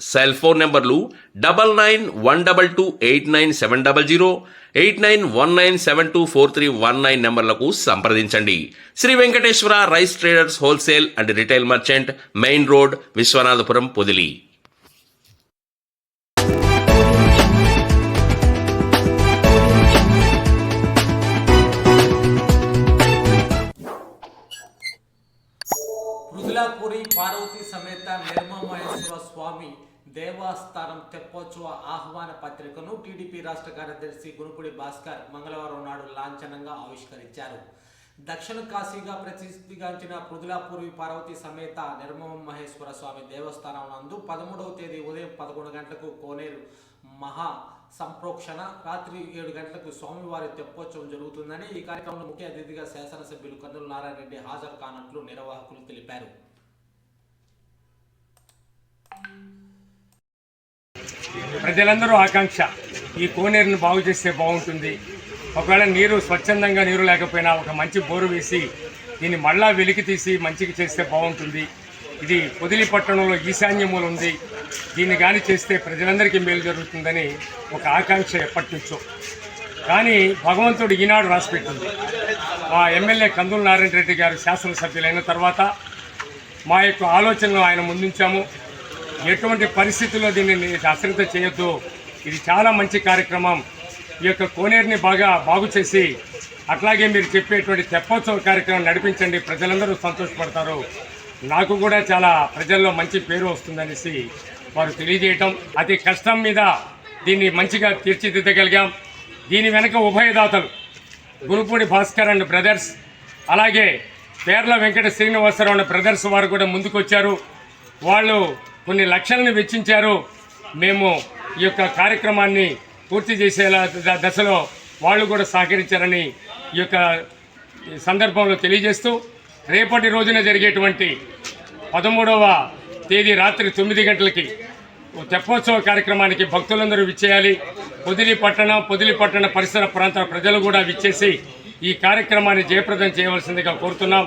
cell phone నెంబర్లు double nine one double two eight nine seven double zero eight nine one nine seven two four three one nine నెంబర్లకు సంప్రదించండి. Shri Venkateswara rice traders wholesale and retail merchant main road Vishwanathapuram Podili. Mridulapuri Parvati సమేత నిర్మమహేశ్వర స్వామి దేవస్థానం తెప్పోత్సవ ఆహ్వాన పత్రికను TDP రాష్ట్ర కార్యదర్శి గునుపుడి భాస్కర్ మంగళవారం నాడు లాంఛనంగా ఆవిష్కరించారు. దక్షిణ కాశీగా ప్రసిద్ధిగాంచిన పృథులాపురి పార్వతి సమేత నిర్మమ మహేశ్వర స్వామి దేవస్థానం నందు పదమూడవ తేదీ ఉదయం పదకొండు గంటలకు కోనేరు మహా సంప్రోక్షణ రాత్రి ఏడు గంటలకు స్వామివారి తెప్పోత్సవం జరుగుతుందని ఈ కార్యక్రమంలో ముఖ్య అతిథిగా శాసనసభ్యులు కందుల నారాయణ రెడ్డి హాజరు కానట్లు నిర్వాహకులు తెలిపారు. ప్రజలందరూ ఆకాంక్ష ఈ కోనేరును బాగు చేస్తే బాగుంటుంది. ఒకవేళ నీరు స్వచ్ఛందంగా నీరు లేకపోయినా ఒక మంచి బోరు వేసి దీన్ని మళ్ళా వెలికి తీసి మంచిగా చేస్తే బాగుంటుంది. ఇది పొదిలి పట్టణంలో ఈశాన్యములు ఉంది. దీన్ని కానీ చేస్తే ప్రజలందరికీ మేలు జరుగుతుందని ఒక ఆకాంక్ష ఎప్పటి నుంచో. కానీ భగవంతుడు ఈనాడు రాసిపెట్టింది మా ఎమ్మెల్యే కందుల నారాయణ రెడ్డి గారు శాసనసభ్యులైన తర్వాత మా యొక్క ఆలోచనలు ఆయన ముందుంచాము. ఎటువంటి పరిస్థితుల్లో దీన్ని అశ్రద్ధ చేయొద్దు. ఇది చాలా మంచి కార్యక్రమం. ఈ యొక్క కోనేరుని బాగా బాగు చేసి అట్లాగే మీరు చెప్పేటువంటి తెప్పోత్సవ కార్యక్రమం నడిపించండి. ప్రజలందరూ సంతోషపడతారు. నాకు కూడా చాలా ప్రజల్లో మంచి పేరు వస్తుందనేసి వారు తెలియజేయటం. అతి కష్టం మీద దీన్ని మంచిగా తీర్చిదిద్దగలిగాం. దీని వెనక ఉభయదాతలు గురుపూడి భాస్కర్ అండ్ బ్రదర్స్ అలాగే పేర్ల వెంకట శ్రీనివాసరావు బ్రదర్స్ వారు కూడా ముందుకొచ్చారు. వాళ్ళు కొన్ని లక్షలను వెచ్చించారు. మేము ఈ యొక్క కార్యక్రమాన్ని పూర్తి చేసేలా దశలో వాళ్ళు కూడా సహకరించారని ఈ యొక్క సందర్భంలో తెలియజేస్తూ రేపటి రోజున జరిగేటువంటి పదమూడవ తేదీ రాత్రి తొమ్మిది గంటలకి తెప్పోత్సవ కార్యక్రమానికి భక్తులందరూ విచ్చేయాలి. పొదిలి పట్టణం పొదిలి పట్టణ పరిసర ప్రాంతాల ప్రజలు కూడా విచ్చేసి ఈ కార్యక్రమాన్ని జయప్రదం చేయవలసిందిగా కోరుతున్నాం.